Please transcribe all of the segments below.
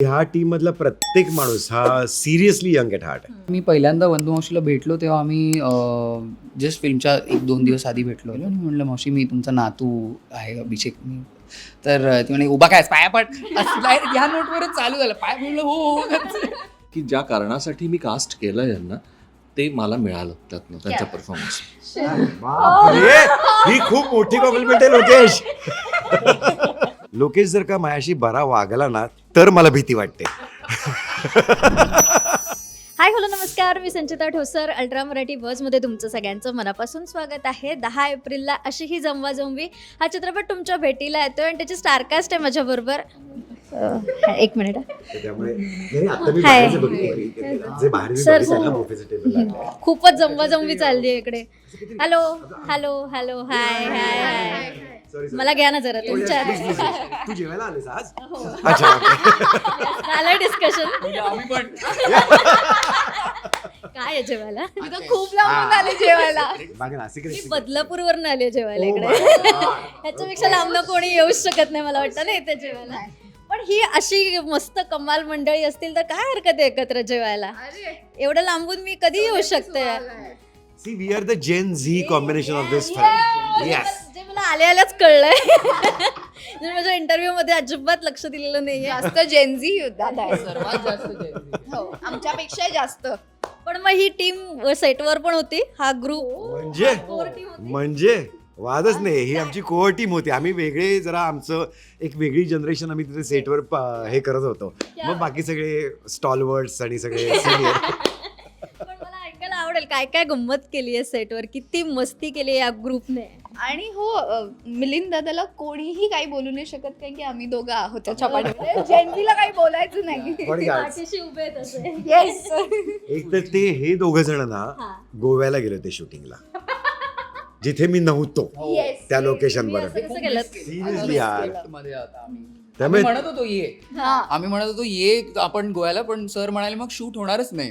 ह्या टीम मधला प्रत्येक माणूस हा सिरियसली यंग एट हार्ट आहे. मी पहिल्यांदा वंदू मावशीला भेटलो तेव्हा आम्ही जस्ट फिल्मच्या एक दोन दिवस आधी भेटलो आणि म्हणलं मावशी मी तुमचा नातू आहे अभिषेक. मी तर ती म्हणे उभा काय पाया direct ह्या नोटवरच चालू झालं. पाय म्हणलं हो हो की ज्या कारणासाठी मी कास्ट केलं यांना ते मला मिळालं त्यातनं त्यांचा परफॉर्मन्स ही खूप मोठी कॉम्प्लिमेंट आहे लोकेश. लोकेश जर का माझ्याशी बरा वागला ना तर मला भीती वाटते. हाय हॅलो नमस्कार. मी संचिता ठोसर अल्ट्रा मराठी बसमध्ये तुमचं सगळ्यांचं मनापासून स्वागत आहे. दहा एप्रिलला अशी ही जमवा जमवी हा चित्रपट तुमच्या भेटीला येतोय आणि त्याची स्टारकास्ट आहे माझ्याबरोबर. अं, एक मिनिट हा. त्यामुळे नाही, आता मी हाय. बाहेरचं बघितलं. जे बाहेर मी सर, बघितलं ना सर. खूपच जमवा जमवी चालली आहे इकडे. Hello hello hello hi hi hi मला घ्या ना जरा Oh, तुमच्या. तू जेवायला आलीस आज? हो. अच्छा. झालं डिस्कशन म्हणजे आम्ही पण. काय आहे जेवायला? खूप लांबून आले जेवायला. मागे नाशिक मी रेसिपी. बदलापूरवरून आली जेवायला Oh इकडे. ह्याच्यापेक्षा लांबनं कोणी येऊच शकत नाही मला वाटतं ना इथे जेवायला. पण ही अशी मस्त कमाल मंडळी असतील तर काय हरकत आहे एकत्र जेवायला? एवढं लांबून मी कधी येऊ शकते? See, we are the Gen Z combination of this film. Yes. मला आल्या आल्याच कळलंय. जे माझ्या इंटरव्ह्यू मध्ये अजिबात लक्ष दिलेलं नाहीये. जास्त जेनझी दादा आहे. सर्वात जास्त. हो आमच्यापेक्षा जास्त. पण मग ही टीम सेटवर पण होती हा ग्रुप म्हणजे म्हणजे वादच नाही ही आमची कोअर टीम होती. आम्ही वेगळे जरा आमचं एक वेगळी जनरेशन आम्ही तिथे सेटवर हे करत होतो. मग बाकी सगळे स्टॉलवर्ड्स आणि सगळे सिनियर पण मला ऐकायला आवडेल काय काय गंमत केली आहे सेटवर किती मस्ती केली या ग्रुपने आणि हो मिलिंद दादाला कोणीही काही बोलू नाही शकत कारण की आम्ही दोघं आहोत त्याच्या पाठीमध्ये जेनझीला काही बोलायचं नाही. पाठीशी उभे आहेत असे. येस एक तर ते हे दोघ जण ना हा. गोव्याला गेले होते शूटिंगला. जिथे मी नव्हतो. येस त्या लोकेशन वर यार. त्यामुळे- म्हणत होतो ये. हा. आम्ही म्हणत होतो ये आपण गोव्याला पण सर म्हणाले मग शूट होणारच नाही.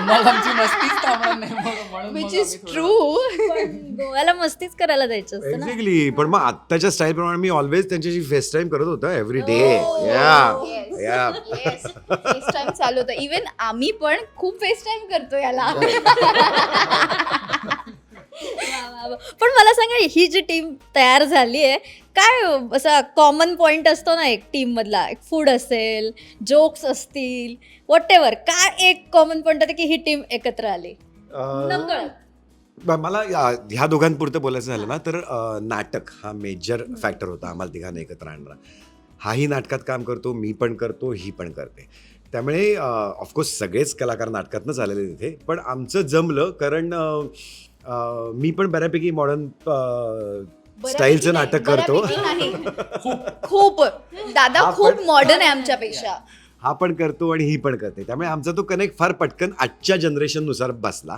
मग आमची मस्तीच थांबणार नाही. मग- म्हणून मग विच इज आम्ही थोडं- ट्रू पण गोव्याला मस्तीच करायला जायचं असतं ना. एक्झॅक्टली पण मग आत्ताच्या स्टाईल प्रमाणे मी ऑलवेज त्यांच्याशी फेस टाइम करत होतो एव्हरी डे या या येस फेस टाइम चालू होतं. इवन आम्ही पण खूप फेस टाइम करतो याला. पण मला सांगा ही जी टीम तयार झाली आहे काय असा कॉमन पॉइंट असतो ना एक टीम मधला? एक फूड असेल जोक्स असतील वॉट एव्हर काय एक कॉमन पॉइंट की ही टीम एकत्र आली? अं, नकळत. ब- मला या- ह्या दोघांपुरतं बोलायचं झालं ना तर अं, नाटक हा मेजर फॅक्टर होता आम्हाला तिघांना एकत्र आणणारा हाही नाटकात काम करतो मी पण करतो ही पण करते. त्यामुळे ऑफकोर्स सगळेच कलाकार नाटकातनंच आलेले तिथे पण आमचं जमलं कारण अं, अं, मी पण बऱ्यापैकी मॉडर्न स्टाईलचं नाटक करतो. बऱ्यापैकी नाही. खूप दादा खूप मॉडर्न आहे आमच्यापेक्षा. हा पण करतो आणि ही पण करते. त्यामुळे आमचा तो कनेक्ट फार पटकन आजच्या जनरेशननुसार बसला.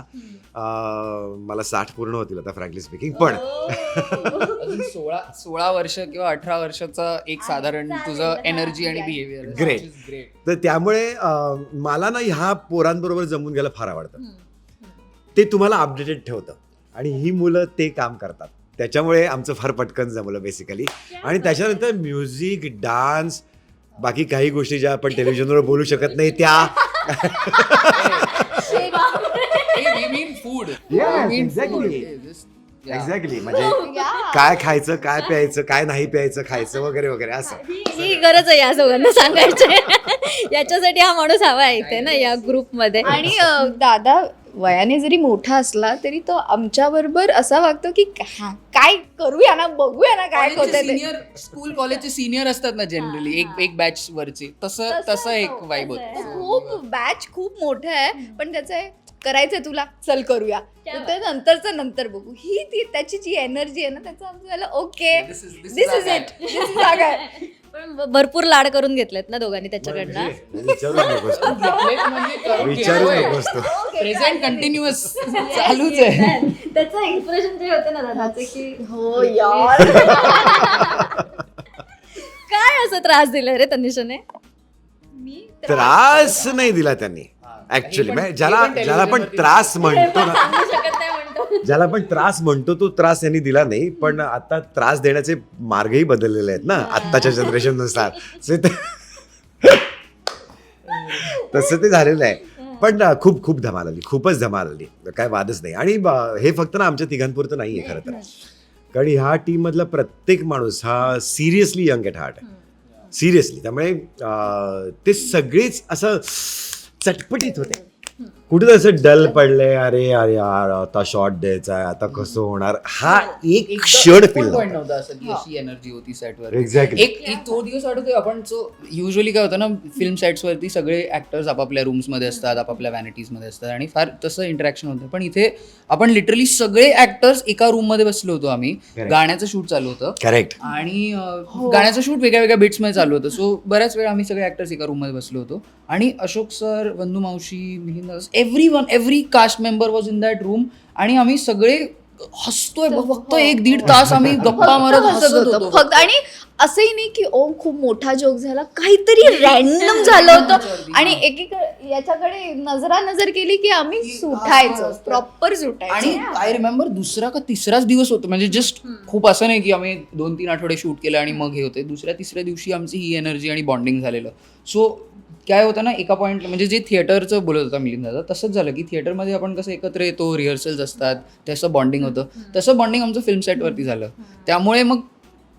अं, मला साठ पूर्ण होतील आता फ्रँकली स्पीकिंग पण. अजून सोळा सोळा वर्ष किंवा अठरा वर्षाचा एक साधारण तुझं एनर्जी आणि बिहेवियर Great. ग्रेट तर त्यामुळे अं, मला ना ह्या पोरांबरोबर जमून घ्यायला फार आवडतं. ते तुम्हाला अपडेटेड ठेवतं. आणि ही मुलं ते काम करतात. त्याच्यामुळे आमचं फार पटकन जमलं बेसिकली आणि त्याच्यानंतर म्युझिक डान्स बाकी काही गोष्टी ज्या आपण टेलिव्हिजनवर बोलू शकत नाही त्या. एक्झॅक्टली म्हणजे काय खायचं काय प्यायचं काय नाही प्यायचं खायचं वगैरे वगैरे असं. ही गरज आहे या दोघांना सांगायची. याच्यासाठी हा माणूस हवा आहे इथे ना या ग्रुपमध्ये. आणि दादा वयाने जरी मोठा असला तरी तो आमच्या बरोबर असा वागतो की हा, काय करूया ना बघूया ना काय होतं सिनियर स्कूल कॉलेजचे सिनियर असतात ना जनरली एक एक बॅच वरचे. तसं तसं एक वाईब होत. खूप बॅच खूप मोठं आहे पण त्याचं आहे, करायचंय तुला चल करूया. तर ते नंतरचं नंतर बघू. ही ती त्याची जी एनर्जी आहे ना त्याचं आमचं झालं okay this is. It this is जागा पण भरपूर लाड करून घेतलेत ना दोघांनी त्याच्याकडनं. म्हणजे विचारूच नकोस तू. म्हणजे विचारूच नकोस तू. प्रेझेंट कंटिन्युअस चालूच आहे. त्याचं एक्सप्रेशन जे होते ना दादाचे की हो यार. काय असं त्रास दिला रे तनिषाने? मी त्रास नाही दिला त्यांनी. ऍक्च्युली पण- ज्याला पण ज्याला पण त्रास म्हणतो ना. सांगू शकत नाही म्हणतो ज्याला पण त्रास म्हणतो तो त्रास यांनी दिला नाही पण आता त्रास देण्याचे मार्गही बदललेले आहेत ना आत्ताच्या जनरेशननुसार. ते- तसं ते झालेलं आहे. पण खूप खूप धमाल आली खूपच धमाल आली. काय वादच नाही. आणि ब- हे फक्त ना आमच्या तिघांपुरतं नाही आहे खरं तर. कारण ह्या टीम मधला प्रत्येक माणूस हा सिरियसली यंग एट हार्ट आहे. सिरियसली त्यामुळे अं, ते सगळेच असं चटपटीत होते. कुठे असं डल पडले अरे अरे यार आता शॉट द्यायचा आहे आता कसं होणार? हा एक क्षण फील पॉईंट नव्हता असं की अशी एनर्जी होती सेटवर एक्झॅक्टली एक एक तो दिवस आठवतोय आपण सो युजली काय होतं ना फिल्म सेट्सवरती सगळे ऍक्टर्स आपापल्या रूम्समध्ये असतात आपापल्या व्हॅनिटीजमध्ये असतात आणि फार तसं इंटरॅक्शन होतं. पण इथे आपण लिटरली सगळे ऍक्टर्स एका रूममध्ये बसलो होतो आम्ही. गाण्याचं शूट चालू होतं. करेक्ट आणि अं, गाण्याचं शूट वेगळ्या वेगळ्या बीट्समध्ये चालू होतं. सो बऱ्याच वेळ आम्ही सगळे ऍक्टर्स एका रूममध्ये बसलो होतो. आणि अशोक सर वंदू मावशी Milind everyone every cast member was in that room आणि आम्ही सगळे हसतोय फक्त एक दीड तास आम्ही गप्पा मारत हसत. होतो फक्त आणि असंही नाही की ओ खूप मोठा जोक झाला. काहीतरी रॅन्डम झालं होतं. आणि एकीकडे याच्याकडे नजरा नजर केली की आम्ही सुटायचो. प्रॉपर आणि सुटायचो आय रिमेंबर दुसरा का तिसराच दिवस होतो. म्हणजे जस्ट खूप असं नाही की आम्ही दोन तीन आठवडे शूट केलं आणि मग हे होते. दुसऱ्या तिसऱ्या दिवशी आमची ही एनर्जी आणि बॉन्डिंग झालेलं. सो काय होतं ना एका पॉईंट म्हणजे जे थिएटरचं बोलत होता मिलिंद दादा तसंच झालं की थिएटरमध्ये आपण कसं एकत्र येतो रिहर्सल्स असतात तसं बॉन्डिंग होतं. तसं बॉन्डिंग आमचं फिल्म सेटवरती झालं. त्यामुळे मग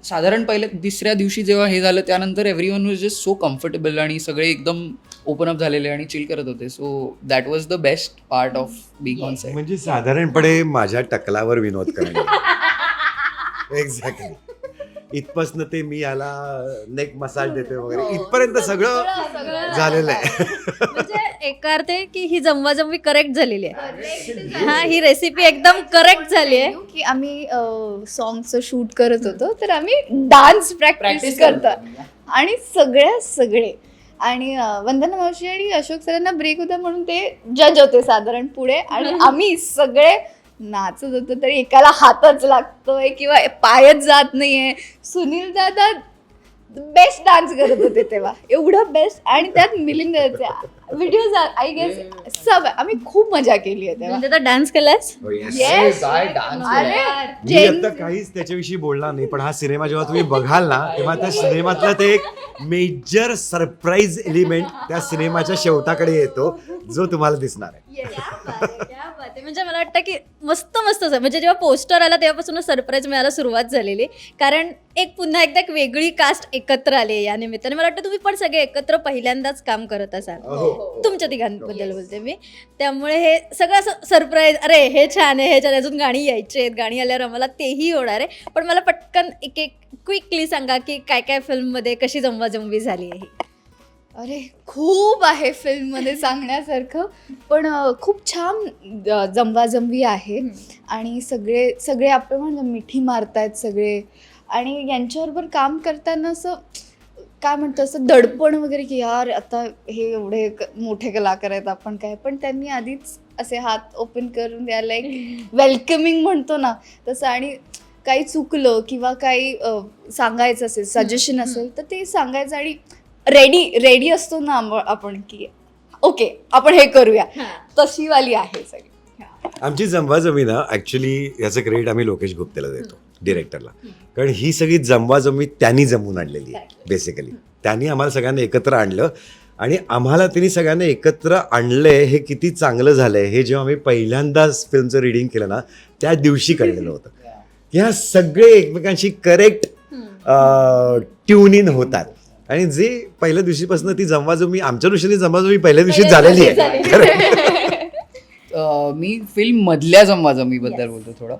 साधारण पहिल्या तिसऱ्या दिवशी जेव्हा हे झालं त्यानंतर everyone was just so comfortable आणि सगळे एकदम ओपन अप झालेले आणि चिल करत होते. So that was the best part of big on म्हणजे साधारणपणे माझ्या टकलावर विनोद करणे एक्झॅक्टली इथपासनं ते मी याला नेक मसाज देते वगैरे. इथपर्यंत सगळं झालेलं आहे. म्हणजे एका अर्थे की ही जमवाजमवी करेक्ट झालेली आहे. हा ही रेसिपी एकदम करेक्ट झाली आहे. की आम्ही सॉंगचं शूट करत होतो तर आम्ही डान्स प्रॅक्टिस करतो आणि सगळ्या सगळे आणि अं, वंदना मावशी आणि अशोक सरांना ब्रेक होता म्हणून ते जज होते साधारण पुढे. आणि आम्ही सगळे नाचत होतो तरी एकाला हातच लागतोय किंवा पायच जात नाहीये. सुनील दादा बेस्ट डान्स करत होते तेव्हा. एवढं बेस्ट आणि त्यात मिलिंद व्हिडिओ आय गेस सब आम्ही खूप मजा केली आहे तेव्हा. डान्स केलास Oh, yes. Yes. डान्स अरे मी Gen आता काहीच त्याच्याविषयी बोलणार नाही पण हा सिनेमा जेव्हा तुम्ही बघाल ना तेव्हा त्या सिनेमातलं ते एक मेजर सरप्राईज एलिमेंट त्या सिनेमाच्या शेवटाकडे येतो जो तुम्हाला दिसणार आहे. क्या आहे. म्हणजे मला वाटतं की मस्त मस्त म्हणजे जेव्हा पोस्टर आला तेव्हापासून सरप्राईज मिळायला सुरुवात झालेली. कारण एक पुन्हा एकदा एक वेगळी कास्ट एकत्र आली या निमित्ताने. मला वाटतं तुम्ही पण सगळे एकत्र पहिल्यांदाच काम करत असाल. तुमच्या तिघांबद्दल बोलते मी. त्यामुळे हे सगळं असं सरप्राईज अरे हे छान आहे हे छान. अजून गाणी यायची आहेत. गाणी आल्यावर आम्हाला तेही होणार आहे. पण मला पटकन एक एक क्विकली सांगा की काय काय फिल्ममध्ये कशी जमवाजमवी झाली आहे ही? अरे खूप आहे फिल्ममध्ये सांगण्यासारखं. पण खूप छान जमवाजमवी आहे. आणि सगळे सगळे आपण म्हणतो मिठी मारतायत सगळे. आणि यांच्याबरोबर काम करताना असं काय म्हणतो असं दडपण वगैरे की यार आता हे एवढे मोठे कलाकार आहेत आपण काय. पण त्यांनी आधीच असे हात ओपन करून द्यायला एक वेलकमिंग म्हणतो ना तसं. आणि काही चुकलं किंवा काही सांगायचं असेल सजेशन असेल तर ते सांगायचं. आणि रेडी रेडी असतो ना आम- आपण की ओके आपण हे करूया. तशी वाली आहे सगळी. आमची जमवाजमी ना ऍक्च्युली याचं क्रेडिट आम्ही लोकेश गुप्तेला देतो डिरेक्टरला कारण ही सगळी जमवाजमी त्यांनी जमवून आणलेली आहे बेसिकली त्यांनी आम्हाला सगळ्यांना एकत्र आणलं आणि आम्हाला त्यांनी सगळ्यांना एकत्र आणलंय हे किती चांगलं झालंय हे जेव्हा आम्ही पहिल्यांदाच फिल्मचं रिडिंग केलं ना त्या दिवशी कळलेलं होतं. ह्या सगळे एकमेकांशी करेक्ट ट्यून इन होतात. आणि जे पहिल्या दिवशीपासून ती जमवाजमी आमच्या दृष्टीने जमवाजमी पहिल्या दिवशीच झालेली आहे. अं, मी फिल्म मधल्या जमवाजमीबद्दल बोलतो थोडं.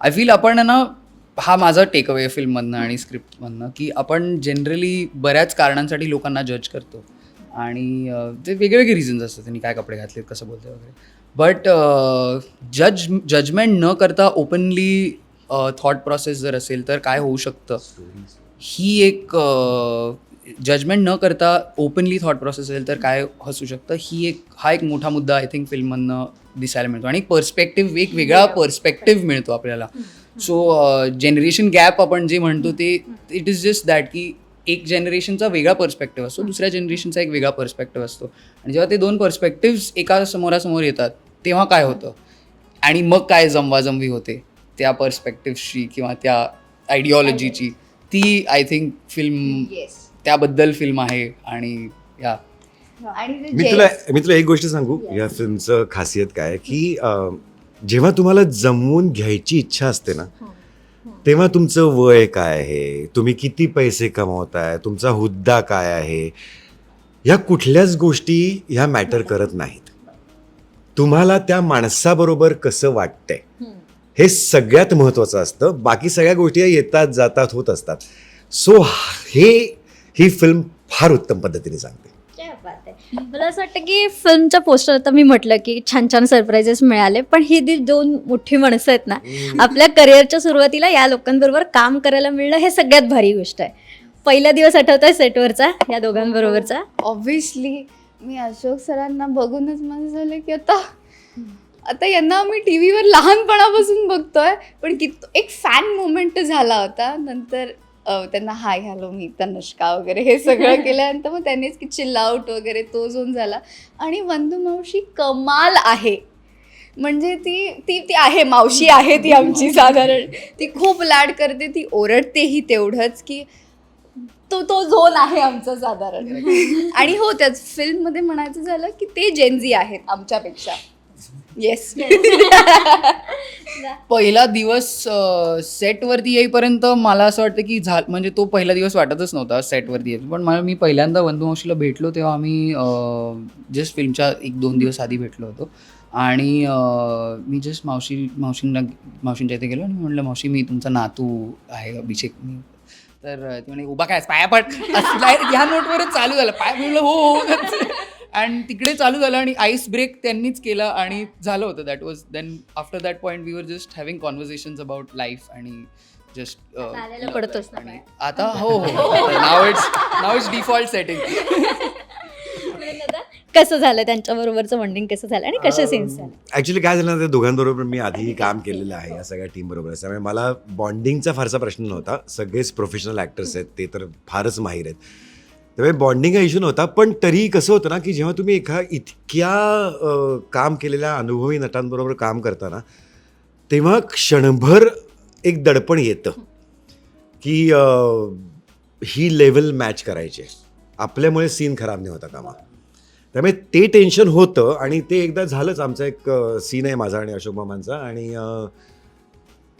आय फील आपण आहे ना हा माझा टेक अवे फिल्ममधनं आणि स्क्रिप्टमधनं की आपण जनरली बऱ्याच कारणांसाठी लोकांना जज करतो. आणि अं, ते वेगवेगळे रिझन्स असतात त्यांनी काय कपडे घातलेत कसं बोलते वगैरे. बट जज जजमेंट न करता ओपनली थॉट प्रोसेस जर असेल तर काय होऊ शकतं? ही एक जजमेंट न करता ओपनली थॉट प्रोसेस असेल तर काय असू शकतं? ही एक हा एक मोठा मुद्दा आय थिंक फिल्ममधनं दिसायला मिळतो. आणि पर्स्पेक्टिव्ह एक वेगळा पर्स्पेक्टिव्ह मिळतो आपल्याला. सो जनरेशन गॅप आपण जे म्हणतो ते इट इज जस्ट दॅट की एक जनरेशनचा वेगळा पर्स्पेक्टिव्ह असतो दुसऱ्या जनरेशनचा एक वेगळा पर्स्पेक्टिव्ह असतो. आणि जेव्हा ते दोन पर्स्पेक्टिव्ह एका समोरासमोर येतात तेव्हा काय होतं? आणि मग काय जमवाजमवी होते? त्या पर्स्पेक्टिव्हची किंवा त्या आयडिओलॉजीची ती आय थिंक फिल्म त्याबद्दल फिल्म आहे आणि या. आणि ते मी तुला मी तुला एक गोष्ट सांगू? या फिल्मचं खासियत काय आहे की अं, जेव्हा तुम्हाला जमवून घ्यायची इच्छा असते ना तेव्हा तुमचं वय काय आहे? तुम्ही किती पैसे कमवताय? तुमचा हुद्दा काय आहे? ह्या कुठल्याच गोष्टी ह्या मॅटर करत नाहीत. तुम्हाला त्या माणसाबरोबर कसं वाटतंय? हे सगळ्यात महत्त्वाचं असतं. बाकी सगळ्या गोष्टी या येतात जातात होत असतात. सो हे ही फिल्म फार उत्तम पद्धतीने सांगते क्या बात आहे. मला असं वाटतं की फिल्मच्या पोस्टर आता मी म्हटलं की छान छान सरप्राईजेस मिळाले पण ही जी दोन मोठी माणसं आहेत ना आपल्या करिअरच्या सुरुवातीला या लोकांबरोबर काम करायला मिळणं हे सगळ्यात भारी गोष्ट आहे. पहिला दिवस आठवतोय सेटवरचा या दोघांबरोबरचा. ऑब्व्हियसली मी अशोक सरांना बघूनच माझं झालं की आता आता यांना आम्ही टी व्हीवर लहानपणापासून बघतोय पण की एक फॅन मुवमेंट झाला होता. नंतर त्यांना हाय हॅलो मी तनुष्का वगैरे हे सगळं केल्यानंतर मग त्यांनीच की चिल आउट वगैरे तो झोन झाला. आणि वंदू मावशी कमाल आहे. म्हणजे ती ती ती आहे मावशी आहे ती आमची साधारण. ती खूप लाड करते ती ओरडतेही तेवढंच की तो तो झोन आहे आमचा साधारण. आणि हो त्याच फिल्ममध्ये म्हणायचं झालं की ते जेनझी आहेत आमच्यापेक्षा. येस पहिला दिवस सेटवरती येईपर्यंत मला असं वाटतं की झा म्हणजे तो पहिला दिवस वाटतच नव्हता सेटवरती येईल पण मला मी पहिल्यांदा वंदू मावशीला भेटलो तेव्हा आम्ही जस्ट फिल्मच्या एक दोन दिवस आधी भेटलो होतो. आणि मी जस्ट मावशी मावशींना मावशींच्या इथे गेलो आणि म्हणलं मावशी मी तुमचा नातू आहे अभिषेक. मी तर ती म्हणे उभा काय पाया पड. ह्या नोटवरच चालू झालं. पाय म्हणलं हो. आणि तिकडे चालू झालं आणि आईस ब्रेक त्यांनीच केला आणि झालं होतं. That was then after that point we were just having conversations about life आणि जस्ट आता आलेला पडतोच आणि आता हो हो. Now it's now it's default setting कसं झालं त्यांच्याबरोबरचं बॉन्डिंग कसं झालं? आणि कसे सीन्स झाले ऍक्च्युली काय झालं दोघांबरोबर मी आधीही काम केलेलं आहे या सगळ्या टीम बरोबर त्यामुळे मला बॉन्डिंगचा फारसा प्रश्न नव्हता. सगळेच प्रोफेशनल ॲक्टर्स आहेत ते तर फारच माहीर आहेत. त्यामुळे बॉन्डिंग हा इश्यू नव्हता पण तरी कसं होतं ना की जेव्हा तुम्ही एका इतक्या काम केलेल्या अनुभवी नटांबरोबर काम करताना तेव्हा क्षणभर एक दडपण येतं की ही लेवल मॅच करायची आहे. आपल्यामुळे सीन खराब नाही होता कामा. त्यामुळे ते टेन्शन होतं आणि ते एकदा झालंच. आमचा एक सीन आहे माझा आणि अशोक मामांचा आणि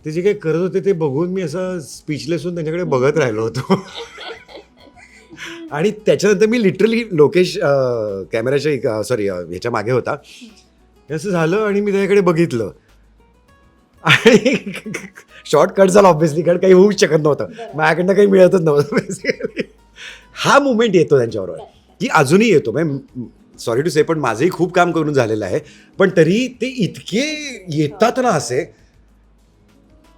ते जे काही करत होते ते बघून मी असं स्पीचलेस होऊन त्यांच्याकडे बघत राहिलो होतो. आणि त्याच्यानंतर मी लिटरली लोकेश अं, कॅमेऱ्याच्या सॉरी ह्याच्या मागे होता. असं झालं आणि मी त्याच्याकडे बघितलं. आणि शॉर्ट कट झाला ऑब्व्हियसली कारण काही होऊच शकत नव्हतं. माझ्याकडनं काही मिळतच नव्हतं बेसिकली हा मुवमेंट येतो त्यांच्याबरोबर. की अजूनही येतो. म्हणजे सॉरी टू से पण माझंही खूप काम करून झालेलं आहे. पण तरी ते इतके येतात ना असे.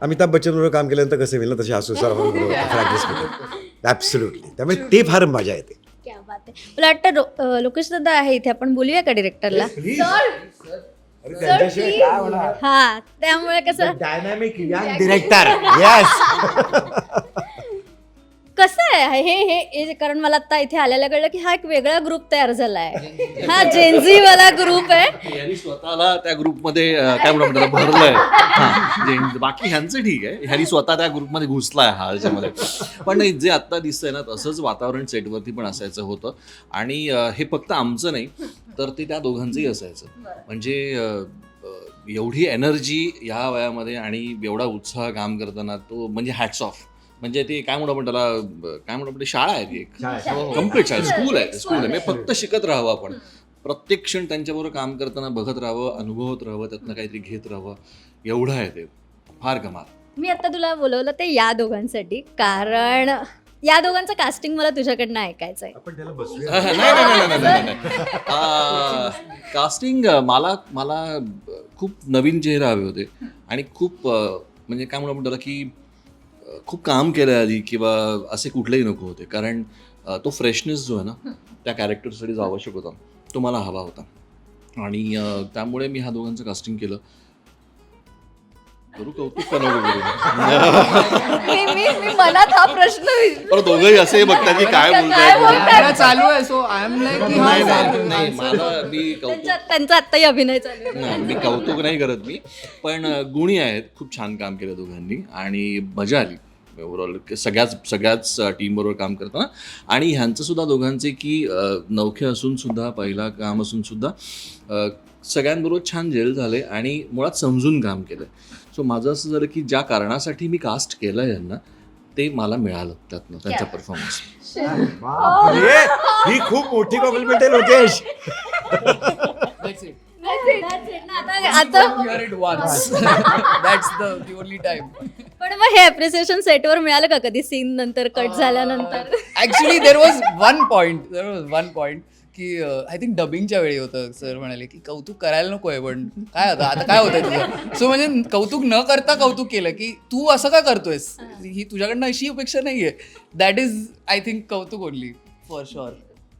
अमिताभ बच्चनबरोबर काम केल्यानंतर कसे ना तसे हसू सर ॲब्सोल्युटली त्यामुळे ते फार मजा येते. क्या बात आहे. मला वाटतं रो- अं, लोकेश दादा आहे इथे. आपण बोलूया का डिरेक्टरला हा त्यामुळे कसं डायनॅमिक यंग डिरेक्टर येस कसं आहे? हे हे हे कारण मला आता इथे आल्याला कळलं की हा एक वेगळा ग्रुप तयार झाला आहे हा जेनझी वाला ग्रुप आहे. यांनी स्वतःला त्या ग्रुपमध्ये अं, काय म्हणतात त्याला भरलंय. हा, जे- बाकी ह्यांचं ठीक आहे. ह्यांनी स्वतः त्या ग्रुपमध्ये घुसलाय हा ह्याच्यामध्ये पण नाही, जे आत्ता दिसतंय ना तसंच वातावरण सेटवरती पण असायचं होतं. आणि अं, हे फक्त आमचं नाही तर ते त्या दोघांचंही असायचं. म्हणजे अं, अं, एवढी एनर्जी ह्या वयामध्ये आणि एवढा उत्साह काम करताना तो म्हणजे हॅट्स ऑफ म्हणजे ते काय म्हणू आपण त्याला काय म्हणू आपण ते शाळा आहे ती एक. कंप्लीट शाळा स्कूल आहे स्कूल आहे. म्हणजे फक्त शिकत राहावं आपण. प्रत्येक क्षण त्यांच्याबरोबर काम करताना बघत राहावं अनुभवत राहावं त्यातनं काहीतरी घेत राहावं. एवढं आहे ते. फार कमाल. मी आता तुला बोलवलं ते या दोघांसाठी कारण या दोघांचं कास्टिंग मला तुझ्याकडनं ऐकायचं आहे आपण त्याला नाही नाही नाही नाही नाही कास्टिंग मला मला खूप नवीन चेहरे हवे होते. आणि खूप म्हणजे काय म्हणू आपण त्याला की खूप काम केलं आधी किंवा असे कुठलेही नको होते. कारण तो फ्रेशनेस जो आहे ना त्या कॅरेक्टरसाठी जो आवश्यक होता तो मला हवा होता. आणि त्यामुळे मी ह्या दोघांचं कास्टिंग केलं. करू कौतुक का नको करू? मी मी मी मनात हा प्रश्न विच- पण दोघंही असे बघतात की काय बोलताय? चालू आहे सो आय एम लाईक नाही मला मी कौतुक त्यांचा त्यांचा आत्ताही अभिनय चालू नाही मी कौतुक नाही करत मी पण गुणी आहेत. खूप छान काम केलं दोघांनी आणि मजा आली. ओव्हरऑल सगळ्याच सगळ्याच टीमबरोबर काम करताना. आणि ह्यांचं सुद्धा दोघांचे की नवखे असून सुद्धा पहिला काम असून सुद्धा अ, सगळ्यांबरोबर छान जेल झाले आणि मुळात समजून काम केलं. सो माझं असं झालं की ज्या कारणासाठी मी कास्ट केलं आहे यांना ते मला मिळालं त्यातनं त्यांचा परफॉर्मन्स ही खूप मोठी कॉम्प्लिमेंट आहे लोकेश. आता आता only time. पण मग हे अप्रिसिएशन सेटवर मिळालं का कधी सीन नंतर कट झाल्यानंतर? Actually there was one point there was one point की आय थिंक डबिंगच्या वेळी होतं सर म्हणाले की कौतुक करायला नको आहे पण काय होतं? आता काय होतंय तुझं? सो म्हणजे कौतुक न करता कौतुक केलं की तू असं का करतोयस? ही. तुझ्याकडनं अशी अपेक्षा नाहीये. दॅट इज आय थिंक कौतुक only for sure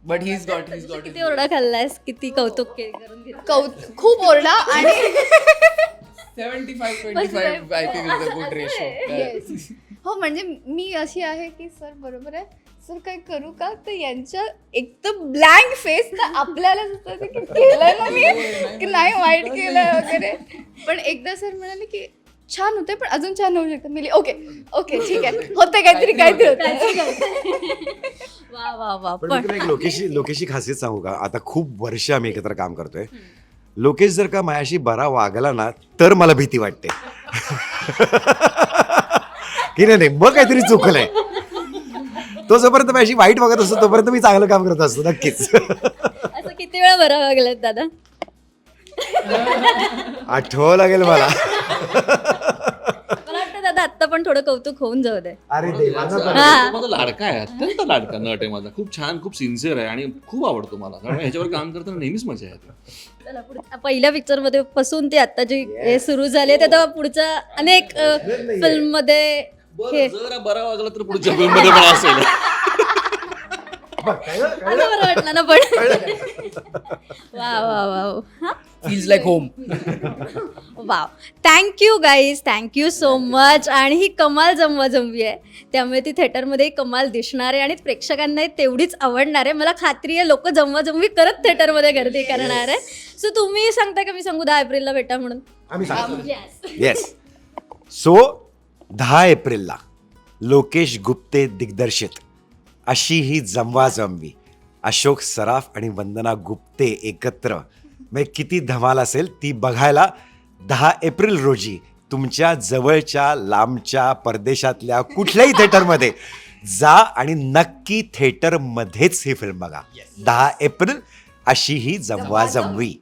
but he is got he is got किती ओरडा खाल्लायस किती कौतुक के- करून घेतलं? कौ खूप ओरडा आणि seventy five twenty five I think is a good ratio. Yes. हो म्हणजे मी अशी आहे की सर बरोबर आहे. सर काय करू का? तर यांच्या एकदम ब्लँक फेस ना आपल्याला सुचत की केलंय ना मी? की नाही वाईट केलंय वगैरे. पण एकदा सर म्हणाले की छान होते पण अजून छान होऊ शकतं. मी ओके ओके ठीक आहे. होते काहीतरी काहीतरी होतं वा वा वा. पण एक लोकेशी लोकेशी खासियत सांगू का? आता खूप वर्ष आम्ही एकत्र काम करतोय. लोकेश जर का माझ्याशी बरा वागला ना तर मला भीती वाटते. की नाही मग काहीतरी चुकलंय तो जोपर्यंत माझ्याशी वाईट वागत असतो तोपर्यंत मी चांगलं काम करत असतो नक्कीच. असं किती वेळा बरं वागलेत दादा? आठवावं लागेल मला. पण थोडं कौतुक होऊन जाऊ दे. अरे हा. माझा लाडका आहे अत्यंत लाडका नट आहे माझा. खूप छान खूप सिन्सिअर आहे आणि खूप आवडतो मला. कारण ह्याच्यावर काम करताना नेहमीच मजा येते. चला पुढे पहिल्या पिक्चरमध्ये पासून ते आता जे हे सुरू झाले ते तेव्हा पुढच्या अनेक फिल्ममध्ये हे बरं जरा बरा वागला तर पुढच्या फिल्ममध्ये पण असेल बरं वाटलं ना पण. वा वा वा. हा? Feels like home wow thank you guys thank you so much आणि ही कमाल जमवा जमवी आहे. त्यामुळे ती थिएटरमध्ये कमाल दिसणार आहे आणि प्रेक्षकांनाही तेवढीच आवडणार आहे. मला खात्री आहे लोक जमवा जमवी करत थिएटरमध्ये गर्दी करणार आहे. सो तुम्ही सांगता का मी सांगू दहा एप्रिलला भेटा म्हणून? आम्ही सांगतो. येस सो दहा एप्रिलला लोकेश गुप्ते दिग्दर्शित अशी ही जमवा जमवी अशोक सराफ आणि वंदना गुप्ते एकत्र म्हणजे किती धमाल असेल ती बघायला दहा एप्रिल रोजी तुमच्या जवळच्या लांबच्या परदेशातल्या कुठल्याही थिएटरमध्ये जा आणि नक्की थिएटरमध्येच ही फिल्म बघा. दहा एप्रिल अशी ही जमवा जमवी